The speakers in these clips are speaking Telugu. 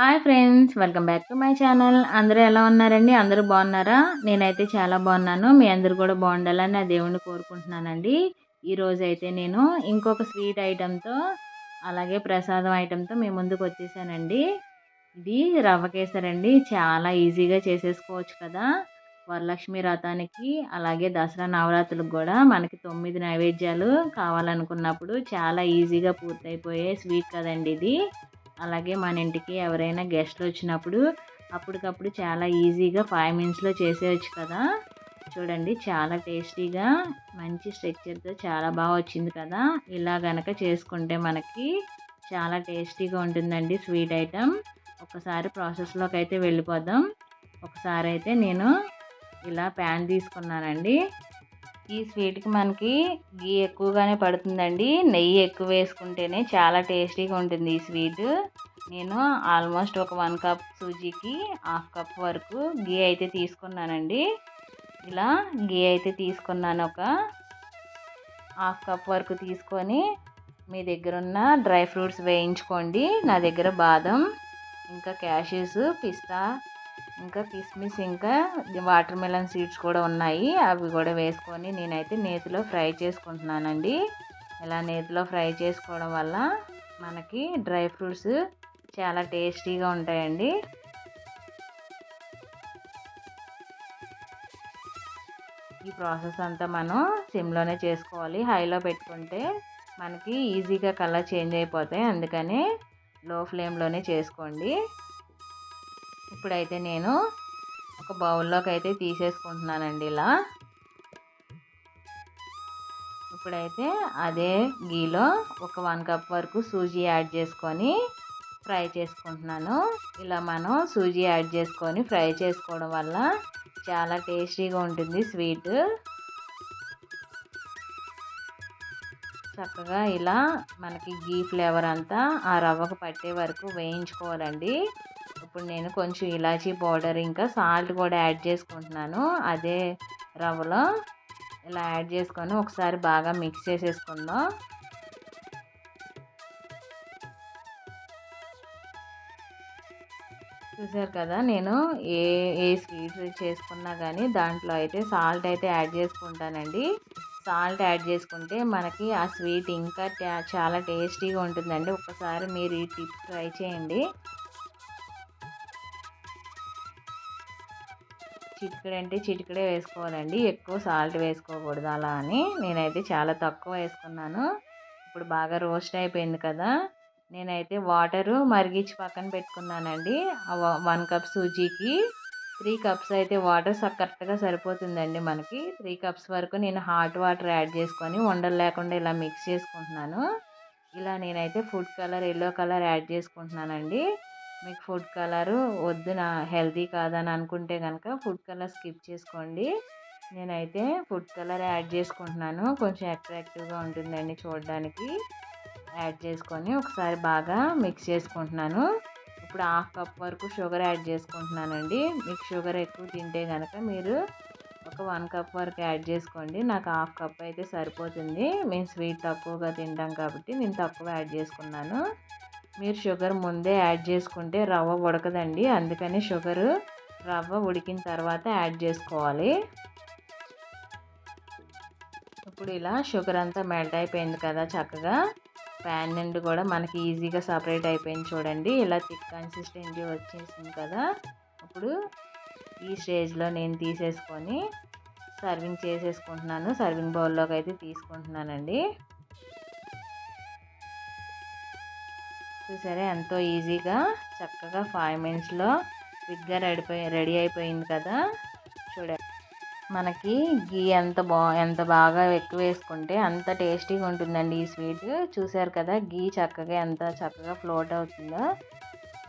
Hi friends welcome back to my channel. అందరూ ఎలా ఉన్నారండి? అందరూ బాగున్నారా? నేనైతే చాలా బాగున్నాను. మీ అందరూ కూడా బాగుండాలని నా దేవుణ్ణి కోరుకుంటున్నానండి. ఈరోజు అయితే నేను ఇంకొక స్వీట్ ఐటెంతో అలాగే ప్రసాదం ఐటెంతో మీ ముందుకు వచ్చేసానండి. ఇది రవ్వ కేసరండి. చాలా ఈజీగా చేసేసుకోవచ్చు కదా. వరలక్ష్మి రథానికి అలాగే దసరా నవరాత్రులకు కూడా మనకి తొమ్మిది నైవేద్యాలు కావాలనుకున్నప్పుడు చాలా ఈజీగా పూర్తయిపోయే స్వీట్ కదండి ఇది. అలాగే మన ఇంటికి ఎవరైనా గెస్ట్లు వచ్చినప్పుడు అప్పటికప్పుడు చాలా ఈజీగా ఫైవ్ మినిట్స్లో చేసేయచ్చు కదా. చూడండి చాలా టేస్టీగా మంచి స్ట్రక్చర్తో చాలా బాగా వచ్చింది కదా. ఇలా గనక చేసుకుంటే మనకి చాలా టేస్టీగా ఉంటుందండి స్వీట్ ఐటెం ఒకసారి ప్రాసెస్లోకి అయితే వెళ్ళిపోదాం. ఒకసారి అయితే నేను ఇలా ప్యాన్ తీసుకున్నానండి. ఈ స్వీట్కి మనకి గీ ఎక్కువగానే పడుతుందండి. నెయ్యి ఎక్కువ వేసుకుంటేనే చాలా టేస్టీగా ఉంటుంది ఈ స్వీట్. నేను ఆల్మోస్ట్ ఒక వన్ కప్ సూజీకి హాఫ్ కప్ వరకు గీ అయితే తీసుకున్నానండి. ఇలా గీ అయితే తీసుకున్నాను. ఒక హాఫ్ కప్ వరకు తీసుకొని మీ దగ్గర ఉన్న డ్రై ఫ్రూట్స్ వేయించుకోండి. నా దగ్గర బాదం ఇంకా క్యాషెస్ పిస్తా ఇంకా కిస్మిస్ ఇంకా వాటర్ మెలన్ సీడ్స్ కూడా ఉన్నాయి. అవి కూడా వేసుకొని నేనైతే నేతిలో ఫ్రై చేసుకుంటున్నానండి. ఇలా నేతిలో ఫ్రై చేసుకోవడం వల్ల మనకి డ్రై ఫ్రూట్స్ చాలా టేస్టీగా ఉంటాయండి. ఈ ప్రాసెస్ అంతా మనం సిమ్లోనే చేసుకోవాలి. హైలో పెట్టుకుంటే మనకి ఈజీగా కలర్ చేంజ్ అయిపోతాయి. అందుకని లో ఫ్లేమ్లోనే చేసుకోండి. ఇప్పుడైతే నేను ఒక బౌల్లోకి అయితే తీసేసుకుంటున్నానండి ఇలా. ఇప్పుడైతే అదే గీలో ఒక వన్ కప్ వరకు సూజీ యాడ్ చేసుకొని ఫ్రై చేసుకుంటున్నాను. ఇలా మనం సూజీ యాడ్ చేసుకొని ఫ్రై చేసుకోవడం వల్ల చాలా టేస్టీగా ఉంటుంది స్వీట్. చక్కగా ఇలా మనకి గీ ఫ్లేవర్ అంతా ఆ రవ్వకు పట్టే వరకు వేయించుకోవాలండి. ఇప్పుడు నేను కొంచెం ఇలాచీ పౌడర్ ఇంకా సాల్ట్ కూడా యాడ్ చేసుకుంటున్నాను. అదే రవ్వలో ఇలా యాడ్ చేసుకొని ఒకసారి బాగా మిక్స్ చేసేసుకుందాం. చూసారు కదా నేను ఏ ఏ స్వీట్ చేసుకున్నా కానీ దాంట్లో అయితే సాల్ట్ అయితే యాడ్ చేసుకుంటానండి. సాల్ట్ యాడ్ చేసుకుంటే మనకి ఆ స్వీట్ ఇంకా చాలా టేస్టీగా ఉంటుందండి. ఒకసారి మీరు ఈ టిప్ ట్రై చేయండి. చిటికడ అంటే చిటికడే వేసుకోవాలండి. ఎక్కువ సాల్ట్ వేసుకోకూడదు అలా అని. నేనైతే చాలా తక్కువ వేసుకున్నాను. ఇప్పుడు బాగా రోస్ట్ అయిపోయింది కదా. నేనైతే వాటరు మరిగించి పక్కన పెట్టుకున్నానండి. వన్ కప్ సూజీకి త్రీ కప్స్ అయితే వాటర్ కరెక్ట్గా సరిపోతుందండి మనకి. త్రీ కప్స్ వరకు నేను హాట్ వాటర్ యాడ్ చేసుకొని ఉండలు లేకుండా ఇలా మిక్స్ చేసుకుంటున్నాను. ఇలా నేనైతే food colour yellow colour add చేసుకుంటున్నానండి. మీకు ఫుడ్ కలరు వద్దు నా హెల్తీ కాదని అనుకుంటే కనుక ఫుడ్ కలర్ స్కిప్ చేసుకోండి. నేనైతే ఫుడ్ కలర్ యాడ్ చేసుకుంటున్నాను. కొంచెం అట్రాక్టివ్గా ఉంటుందండి చూడడానికి. యాడ్ చేసుకొని ఒకసారి బాగా మిక్స్ చేసుకుంటున్నాను. ఇప్పుడు హాఫ్ కప్ వరకు షుగర్ యాడ్ చేసుకుంటున్నానండి. మీకు షుగర్ ఎక్కువ తింటే కనుక మీరు ఒక వన్ కప్ వరకు యాడ్ చేసుకోండి. నాకు హాఫ్ కప్ అయితే సరిపోతుంది. మేము స్వీట్ తక్కువగా తింటాం కాబట్టి నేను తక్కువ యాడ్ చేసుకున్నాను. మీరు షుగర్ ముందే యాడ్ చేసుకుంటే రవ్వ ఉడకదండి. అందుకని షుగర్ రవ్వ ఉడికిన తర్వాత యాడ్ చేసుకోవాలి. ఇప్పుడు ఇలా షుగర్ అంతా మెల్ట్ అయిపోయింది కదా చక్కగా. ప్యాన్ నుండి కూడా మనకి ఈజీగా సపరేట్ అయిపోయింది చూడండి. ఇలా థిక్ కన్సిస్టెన్సీ వచ్చేసింది కదా. ఇప్పుడు ఈ స్టేజ్లో నేను తీసేసుకొని సర్వింగ్ చేసేసుకుంటున్నాను. సర్వింగ్ బౌల్లోకి అయితే తీసుకుంటున్నానండి. చూసారా? ఎంతో ఈజీగా చక్కగా ఫైవ్ మినిట్స్లో క్విక్గా రెడీ రెడీ అయిపోయింది కదా? చూడండి మనకి గీ ఎంత బా ఎంత బాగా ఎక్కువ వేసుకుంటే అంత టేస్టీగా ఉంటుందండి ఈ స్వీట్. చూసారు కదా? గీ చక్కగా ఎంత చక్కగా ఫ్లోట్ అవుతుందో.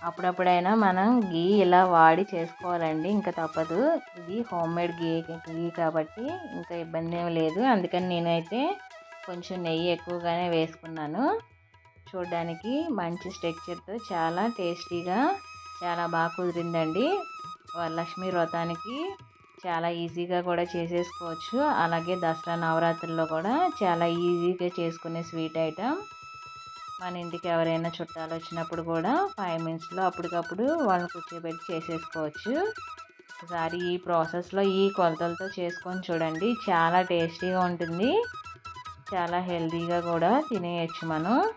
అప్పుడప్పుడైనా మనం గీ ఇలా వాడి చేసుకోవాలండి. ఇంకా తప్పదు. ఇది హోమ్ మేడ్ గీ గీ కాబట్టి ఇంకా ఇబ్బంది ఏమి లేదు. అందుకని నేనైతే కొంచెం నెయ్యి ఎక్కువగానే వేసుకున్నాను. చూడడానికి మంచి స్ట్రక్చర్తో చాలా టేస్టీగా చాలా బాగా కుదిరిందండి. వరలక్ష్మి వ్రతానికి చాలా ఈజీగా కూడా చేసేసుకోవచ్చు. అలాగే దసరా నవరాత్రుల్లో కూడా చాలా ఈజీగా చేసుకునే స్వీట్ ఐటమ్ మన ఇంటికి ఎవరైనా చుట్టాలు వచ్చినప్పుడు కూడా ఫైవ్ మినిట్స్లో అప్పటికప్పుడు వాళ్ళని కూర్చోబెట్టి చేసేసుకోవచ్చు. ఒకసారి ఈ ప్రాసెస్లో ఈ కొలతలతో చేసుకొని చూడండి. చాలా టేస్టీగా ఉంటుంది. చాలా హెల్తీగా కూడా తినేయచ్చు మనం.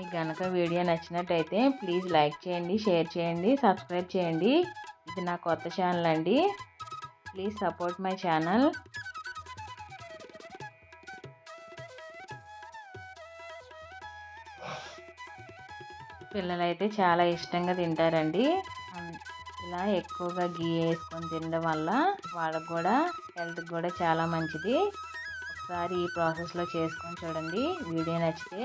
మీకు కనుక వీడియో నచ్చినట్టయితే ప్లీజ్ లైక్ చేయండి షేర్ చేయండి సబ్స్క్రైబ్ చేయండి. ఇది నా కొత్త ఛానల్ అండి. Please support my channel. పిల్లలైతే చాలా ఇష్టంగా తింటారండి. ఇలా ఎక్కువగా గీ వేసుకొని తినడం వల్ల వాళ్ళకు కూడా హెల్త్కి కూడా చాలా మంచిది. ఒకసారి ఈ ప్రాసెస్లో చేసుకొని చూడండి. వీడియో నచ్చితే